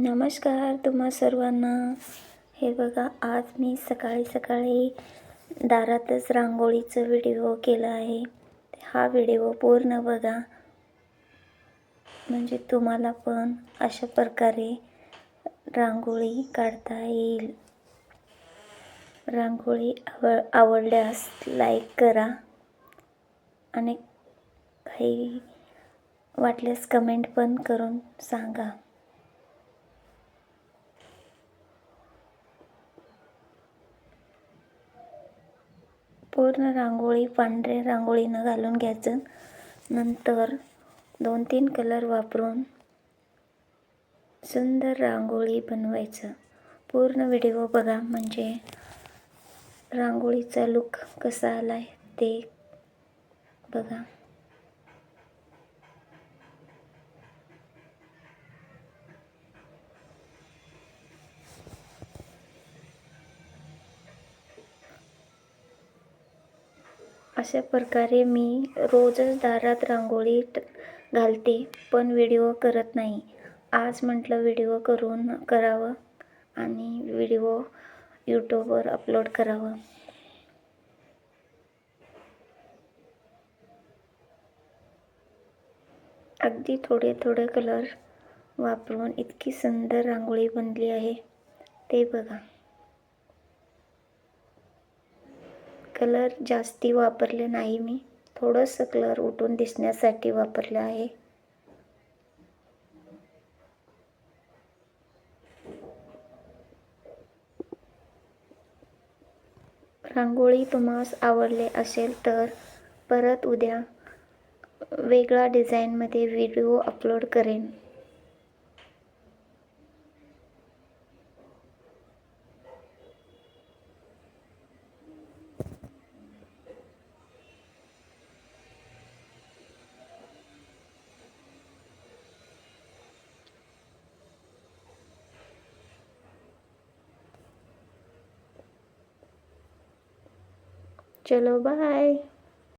नमस्कार तुम्हा सर्वांना. हे बघा आज मी सकाळी सकाळी दारातच रांगोळीचं व्हिडिओ केला आहे. हा व्हिडिओ पूर्ण बघा. म्हणजे तुम्हाला पण अशा प्रकारे रांगोळी काढता येईल. रांगोळी आव आवडल्यास लाईक करा. आणि काही वाटल्यास कमेंट पण करून सांगा. पूर्ण रांगोळी पांढऱ्या रांगोळीनं घालून घ्यायचं. नंतर दोन तीन कलर वापरून सुंदर रांगोळी बनवायचं. पूर्ण व्हिडिओ बघा म्हणजे रांगोळीचा लुक कसा आला आहे ते बघा. अशा प्रकारे मी रोजच दारात रांगोळी घालते पण व्हिडिओ करत नाही. आज म्हटलं व्हिडिओ करून करावं आणि व्हिडिओ यूट्यूबवर अपलोड करावं. अगदी थोडे थोडे कलर वापरून इतकी सुंदर रांगोळी बनली आहे. ते बघा. कलर जास्ती वापरले नाही मी. थोडंसं कलर उठून दिसण्यासाठी वापरलं आहे. रांगोळी तुम्हास आवडले असेल तर परत उद्या वेगळा डिझाईनमध्ये व्हिडिओ अपलोड करेन. चलो बाय